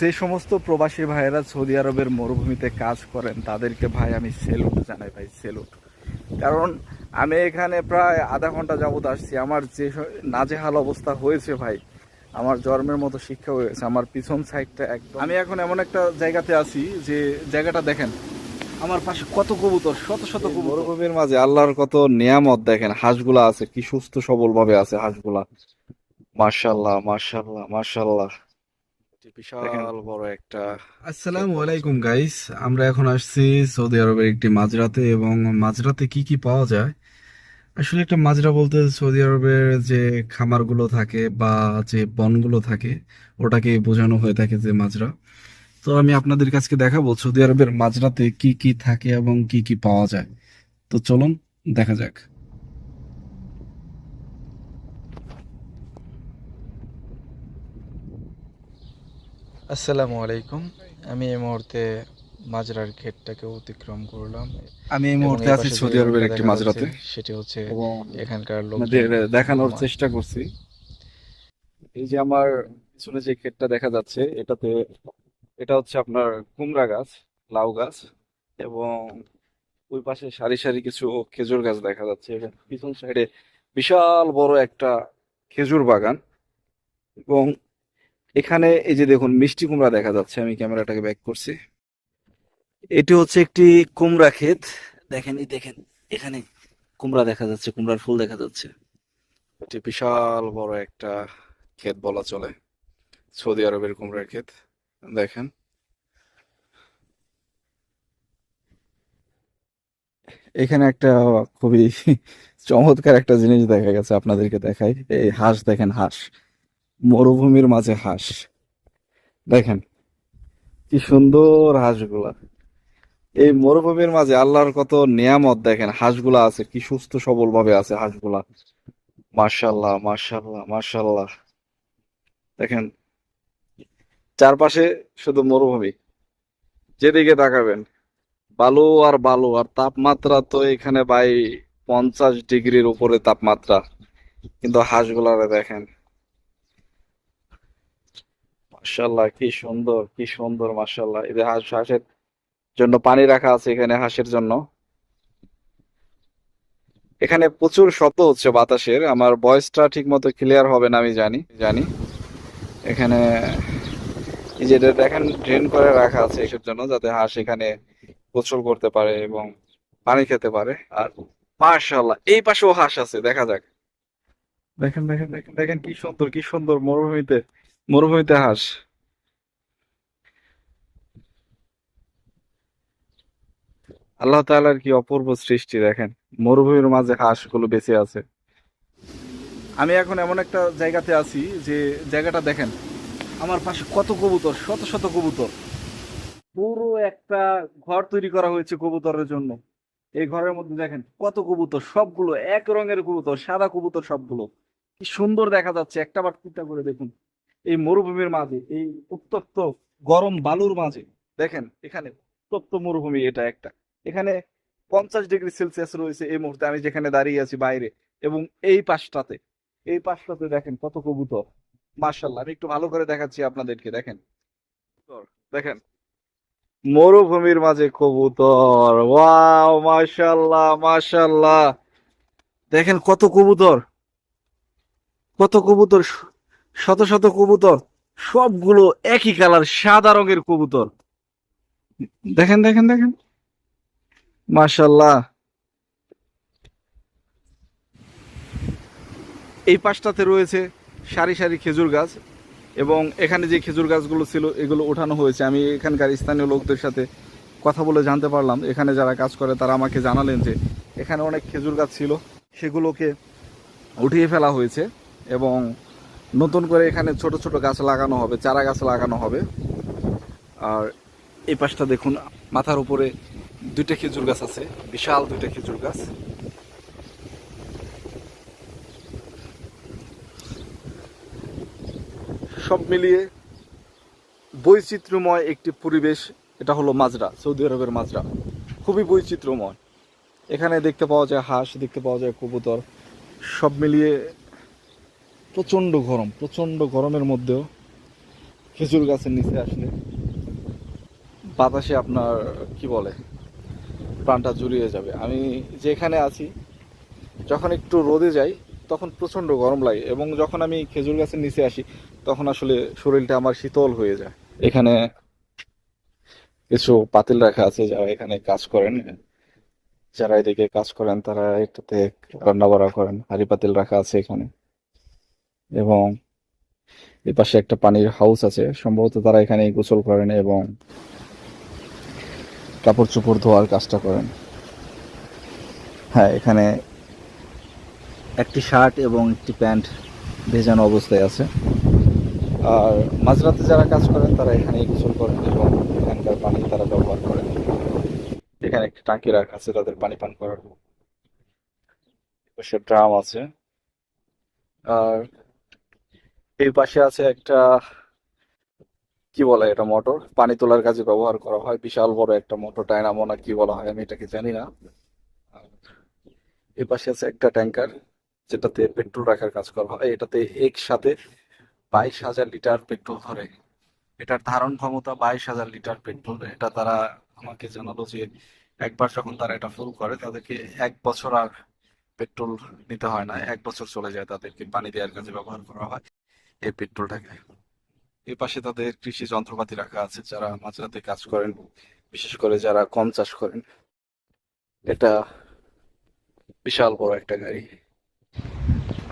যে সমস্ত প্রবাসী ভাইয়েরা সৌদি আরবের মরুভূমিতে কাজ করেন তাদেরকে ভাই আমি সেলুট জানাই ভাই সেলুট কারণ আমি এখানে প্রায় আধা ঘণ্টা যাবত আসছি। আমার যে নাজেহাল অবস্থা হয়েছে ভাই আমার জন্মের মতো শিক্ষা হয়েছে। আমার পিছন সাইডটা একদম আমি এখন এমন একটা জায়গাতে আছি যে জায়গাটা দেখেন আমার পাশে কত কবুতর শত শত কবুতর। মরুভূমির মাঝে আল্লাহর কত নিয়ামত দেখেন হাঁসগুলা আছে কি সুস্থ সবল ভাবে আছে হাঁসগুলা। মার্শাল্লাহ মার্শাল্লাহ মার্শাল্লাহ বিশাল বড় একটা আসসালামু আলাইকুম গাইস আমরা এখন আসছি সৌদি আরবের একটি মাজরাতে এবং মাজরাতে কি কি পাওয়া যায়? আসলে একটা মাজরা বলতে সৌদি আরবের যে খামারগুলো থাকে বা যে বনগুলো থাকে ওটাকে বোঝানো হয়ে থাকে যে মাজরা তো আমি আপনাদের কাছে দেখাবো সৌদি আরবের মাজরাতে কি কি থাকে এবং কি কি পাওয়া যায়। তো চলুন দেখা যাক। আসসালামু আলাইকুম। আমি এই মুহূর্তে মাজরার গেটটাকে অতিক্রম করলাম। আমি এই মুহূর্তে আছি সৌদি আরবের একটি মাজরাতে। সেটি হচ্ছে এখানকার লোকদের দেখানোর চেষ্টা করছি। এই যে আমার পিছনে যে ক্ষেতটা দেখা যাচ্ছে এটাতে এটা হচ্ছে আপনার কুমড়া গাছ লাউ গাছ এবং ওই পাশে সারি সারি কিছু খেজুর গাছ দেখা যাচ্ছে। পিছন সাইডে বিশাল বড় একটা খেজুর বাগান এবং এখানে এই যে দেখুন, মিষ্টি কুমড়া দেখা যাচ্ছে, আমি ক্যামেরাটাকে ব্যাক করছি। এটি হচ্ছে একটি কুমড়া ক্ষেত। দেখেন, এই দেখেন, এখানে কুমড়া দেখা যাচ্ছে, কুমড়ার ফুল দেখা যাচ্ছে। এটি বিশাল বড় একটা ক্ষেত বলা চলে, সৌদি আরবের কুমড়ার ক্ষেত। দেখেন। এখানে একটা খুবই চমৎকার একটা জিনিস দেখা গেছে, আপনাদেরকে দেখাই। এই হাঁস, দেখেন হাঁস। মরুভূমির মাঝে হাঁস। দেখেন, কি সুন্দর হাঁসগুলা। এই মরুভূমির মাঝে আল্লাহর কত নিয়ামত দেখেন, হাঁসগুলা আছে, কি সুস্থ সবল ভাবে আছে হাঁসগুলা। মার্শাল্লাহ মার্শাল্লাহ মার্শাল্লাহ দেখেন, চারপাশে শুধু মরুভূমি। যেদিকে তাকাবেন, বালু আর বালু, আর তাপমাত্রা তো এখানে ভাই পঞ্চাশ ডিগ্রির উপরে তাপমাত্রা। কিন্তু হাঁসগুলারে দেখেন মার্শাল্লাহ কি সুন্দর কি সুন্দর মার্শাল্লাহ যে হাঁস, হাঁসের জন্য পানি রাখা আছে এখানে, হাঁসের জন্য। এখানে প্রচুর শব্দ হচ্ছে বাতাসের, আমার ভয়েসটা ঠিক মতো ক্লিয়ার হবে না, আমি জানি জানি। এখানে এই যে দেখেন, ড্রেন করে রাখা আছে এসব জন্য, যাতে হাঁস এখানে গোসল করতে পারে এবং পানি খেতে পারে। আর মাশাআল্লাহ, এই পাশেও হাঁস আছে, দেখা যাক। দেখেন দেখেন দেখেন দেখেন কি সুন্দর কি সুন্দর, মরুভূমিতে মরুভূমিতে হাঁস। আল্লাহ তাআলার কি অপূর্ব সৃষ্টি দেখেন। মরুভূমির মাঝে হাঁসগুলো বেঁচে আছে। আমি এখন এমন একটা জায়গাতে আছি যে জায়গাটা দেখেন, আমার পাশে কত কবুতর, শত শত কবুতর। পুরো একটা ঘর তৈরি করা হয়েছে কবুতরের জন্য। এই ঘরের মধ্যে দেখেন কত কবুতর, সবগুলো এক রঙের কবুতর, সাদা কবুতর সবগুলো। কি সুন্দর দেখা যাচ্ছে একটা বার চিন্তা করে দেখুন। এই মরুভূমির মাঝে, এই উত্তপ্ত গরম বালুর মাঝে, দেখেন এখানে উত্তপ্ত মরুভূমি এটা একটা। এখানে পঞ্চাশ ডিগ্রি সেলসিয়াস রয়েছে এই মুহূর্তে আমি যেখানে দাঁড়িয়ে আছি বাইরে এবং এই পাশটাতে এই পাশটাতে দেখেন কত কবুতর। মার্শাল্লাহ আমি একটু ভালো করে দেখাচ্ছি আপনাদেরকে, দেখেন। দেখেন, মরুভূমির মাঝে কবুতর, ওয়াও মাশাল্লাহ মাশাল্লাহ দেখেন কত কবুতর কত কবুতর শত শত কবুতর, সবগুলো একই কালার, সাদা রঙের কবুতর। দেখেন দেখেন দেখেন। মাশাল্লাহ এই পাশটাতে রয়েছে সারি সারি খেজুর গাছ এবং এখানে যে খেজুর গাছগুলো ছিল, এগুলো ওঠানো হয়েছে। আমি এখানকার স্থানীয় লোকদের সাথে কথা বলে জানতে পারলাম। এখানে যারা কাজ করে, তারা আমাকে জানালেন যে এখানে অনেক খেজুর গাছ ছিল, সেগুলোকে উঠিয়ে ফেলা হয়েছে এবং নতুন করে এখানে ছোট ছোট গাছ লাগানো হবে, চারা গাছ লাগানো হবে। আর এই পাশটা দেখুন, মাথার উপরে দুইটা খেজুর গাছ আছে, বিশাল দুইটা খেজুর গাছ। সব মিলিয়ে বৈচিত্র্যময় একটি পরিবেশ, এটা হলো মাজরা, সৌদি আরবের মাজরা। খুবই বৈচিত্র্যময়। এখানে দেখতে পাওয়া যায় হাঁস, দেখতে পাওয়া যায় কবুতর। সব মিলিয়ে প্রচণ্ড গরম, প্রচণ্ড গরমের মধ্যেও খেজুর গাছের নিচে আসলে বাতাসে আপনার, কি বলে, প্রাণটা জুড়িয়ে যাবে। আমি যেখানে আছি, যখন একটু রোদে যাই, তখন প্রচণ্ড গরম লাগে এবং যখন আমি খেজুর গাছের নিচে আসি, তখন আসলে শরীরটা আমার শীতল হয়ে যায়। এখানে কিছু পাতিল রাখা আছে যারা এখানে কাজ করেন। যারা এদিকে কাজ করেন, তারা এটাতে রান্না বাড়া করেন। হাঁড়ি পাতিল রাখা আছে এখানে। এবং এর পাশে একটা পানির হাউস আছে। সম্ভবত তারা এখানে গোসল করেন এবং কাপড় চোপড় ধোয়ার কাজটা করেন। হ্যাঁ এখানে একটি শার্ট এবং একটি প্যান্ট ভেজানো অবস্থায় আছে। আর মাঝরাতে যারা কাজ করেন, তারা এখানেই গোসল করেন এবং এখানকার পানি তারা ব্যবহার করেন। এখানে একটি টাঙ্কি রাখা আছে, তাদের পানি পান করার। পাশে ড্রাম আছে। আর এই পাশে আছে একটা, কি বলে এটা মোটর? পানি তোলার কাজে ব্যবহার করা হয়। বিশাল বড় একটা মোটর, ডায়নামো না কি বলা হয়, আমি এটাকে জানি না। এই পাশে আছে একটা ট্যাঙ্কার, যেটাতে পেট্রোল রাখার কাজ করা হয়। এটাতে একসাথে বাইশ হাজার লিটার পেট্রোল ধরে। এটার ধারণ ক্ষমতা বাইশ হাজার লিটার পেট্রোল। এটা তারা আমাকে জানালো যে একবার যখন তারা এটা ফুল করে, তাদেরকে এক বছর আর পেট্রোল নিতে হয় না। এক বছর চলে যায় তাদেরকে পানি দেওয়ার কাজে ব্যবহার করা হয়। এই পেট্রোলটাকে এই পাশে তাদের কৃষি যন্ত্রপাতি রাখা আছে, যারা মাঝরাতে কাজ করেন, বিশেষ করে যারা কম চাষ করেন। এটা বিশাল বড় একটা গাড়ি।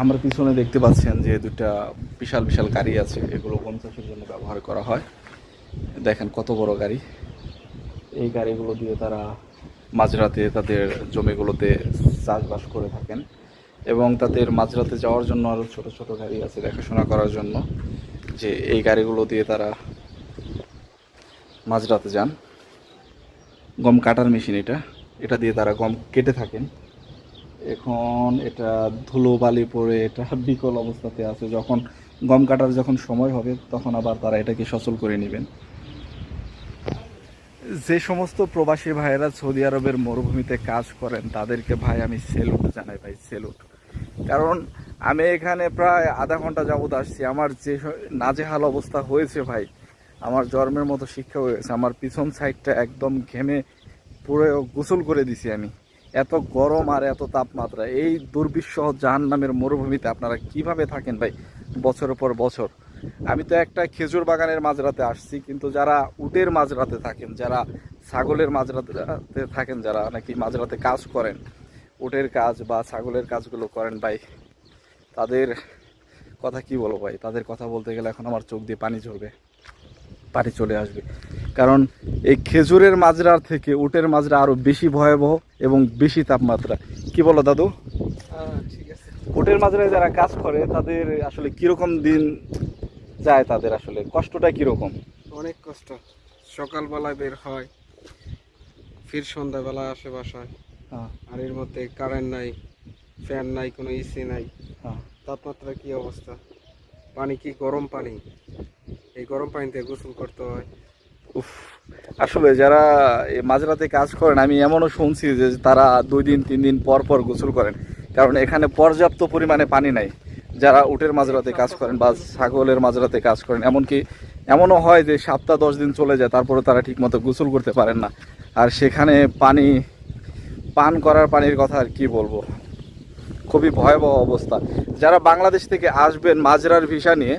আমরা পিছনে দেখতে পাচ্ছেন যে দুটা বিশাল বিশাল গাড়ি আছে, এগুলো গম চাষের জন্য ব্যবহার করা হয়। দেখেন কত বড় গাড়ি। এই গাড়িগুলো দিয়ে তারা মাঝরাতে তাদের জমিগুলোতে চাষবাস করে থাকেন। এবং তাদের মাঝরাতে যাওয়ার জন্য আরও ছোট ছোট গাড়ি আছে দেখাশোনা করার জন্য, যে এই গাড়িগুলো দিয়ে তারা মাঝরাতে যান। গম কাটার মেশিন এটা। এটা দিয়ে তারা গম কেটে থাকেন। এখন এটা ধুলো বালি পড়ে এটা বিকল অবস্থাতে আছে। যখন গম কাটার যখন সময় হবে, তখন আবার তারা এটাকে সচল করে নেবেন। যে সমস্ত প্রবাসী ভাইয়েরা সৌদি আরবের মরুভূমিতে কাজ করেন, তাদেরকে ভাই আমি সেলুট জানাই ভাই, সেলুট। কারণ আমি এখানে প্রায় আধা ঘণ্টা যাবত আসছি। আমার যে নাজেহাল অবস্থা হয়েছে ভাই, আমার জন্মের মতো শিক্ষা হয়েছে আমার পিছন সাইডটা একদম ঘেমে পুরো গোসল করে দিছি আমি। এত গরম আর এত তাপমাত্রা, এই দুর্বিষহ জাহান নামের মরুভূমিতে আপনারা কীভাবে থাকেন ভাই বছরের পর বছর? আমি তো একটা খেজুর বাগানের মাঝরাতে আসছি, কিন্তু যারা উটের মাঝরাতে থাকেন, যারা ছাগলের মাঝরাতে থাকেন, যারা নাকি মাঝরাতে কাজ করেন উটের কাজ বা ছাগলের কাজগুলো করেন ভাই। তাদের কথা কি বলব ভাই? তাদের কথা বলতে গেলে এখন আমার চোখ দিয়ে পানি ঝরবে। পানি চলে আসবে। কারণ এই খেজুরের মাজরার থেকে উটের মাজরা আরও বেশি ভয়াবহ এবং বেশি তাপমাত্রা। কি বলো দাদু? ঠিক আছে। উটের মাজরায় যারা কাজ করে তাদের আসলে কীরকম দিন যায় তাদের আসলে? কষ্টটা কীরকম? অনেক কষ্ট। সকালবেলায় বের হয় ফির সন্ধ্যাবেলা আসে বাসায় হ্যাঁ। আর এর মধ্যে কারেন্ট নাই ফ্যান নাই কোনো এসি নাই। হ্যাঁ। তাপমাত্রা কি অবস্থা? পানি কি গরম পানি? এই গরম পানিতে গোসল করতে হয়। উফ আসলে যারা এই মাঝরাতে কাজ করেন আমি এমনও শুনছি যে তারা দুই দিন তিন দিন পর পর গোসল করেন। কারণ এখানে পর্যাপ্ত পরিমাণে পানি নাই। যারা উটের মাঝরাতে কাজ করেন বা ছাগলের মাঝরাতে কাজ করেন এমনকি এমনও হয় যে সপ্তাহ দশ দিন চলে যায় তারপরে তারা ঠিকমতো গোসল করতে পারেন না। আর সেখানে পানি পান করার পানির কথা আর কি বলব? খুবই ভয়াবহ অবস্থা। যারা বাংলাদেশ থেকে আসবেন মাজরার ভিসা নিয়ে,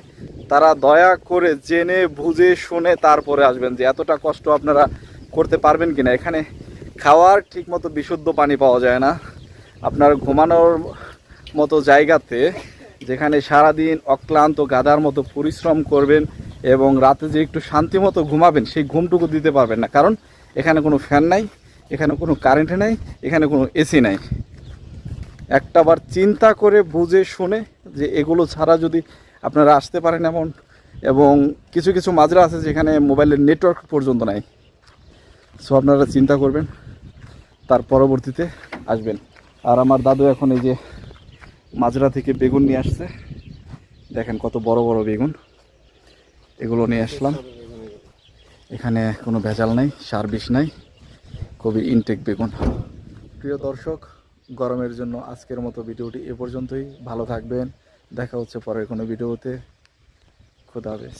তারা দয়া করে জেনে, বুঝে, শুনে তারপরে আসবেন যে এতটা কষ্ট আপনারা করতে পারবেন কি না এখানে খাওয়ার ঠিকমতো বিশুদ্ধ পানি পাওয়া যায় না। আপনার ঘুমানোর মতো জায়গাতে যেখানে সারাদিন অক্লান্ত গাদার মতো পরিশ্রম করবেন এবং রাতে যে একটু শান্তি মতো ঘুমাবেন, সেই ঘুমটুকু দিতে পারবেন না। কারণ এখানে কোনো ফ্যান নাই। এখানে কোনো কারেন্ট নাই, এখানে কোনো এসি নাই। একটাবার চিন্তা করে বুঝে শুনে যে এগুলো ছাড়া যদি আপনারা আসতে পারেন এমন, এবং কিছু কিছু মাজরা আছে যেখানে মোবাইলের নেটওয়ার্ক পর্যন্ত নাই। সো আপনারা চিন্তা করবেন, তার পরবর্তীতে আসবেন। আর আমার দাদু এখন এই যে মাজরা থেকে বেগুন নিয়ে আসছে। দেখেন কত বড় বড় বেগুন। এগুলো নিয়ে আসলাম। এখানে কোনো ভেজাল নাই, সার বিষ নাই। খুবই ইনটেক বেগুন প্রিয় দর্শক, গরমের জন্য আজকের মতো ভিডিওটি এ পর্যন্তই। ভালো থাকবেন। দেখা হচ্ছে পরের কোনো ভিডিওতে। খুদা হাফেজ।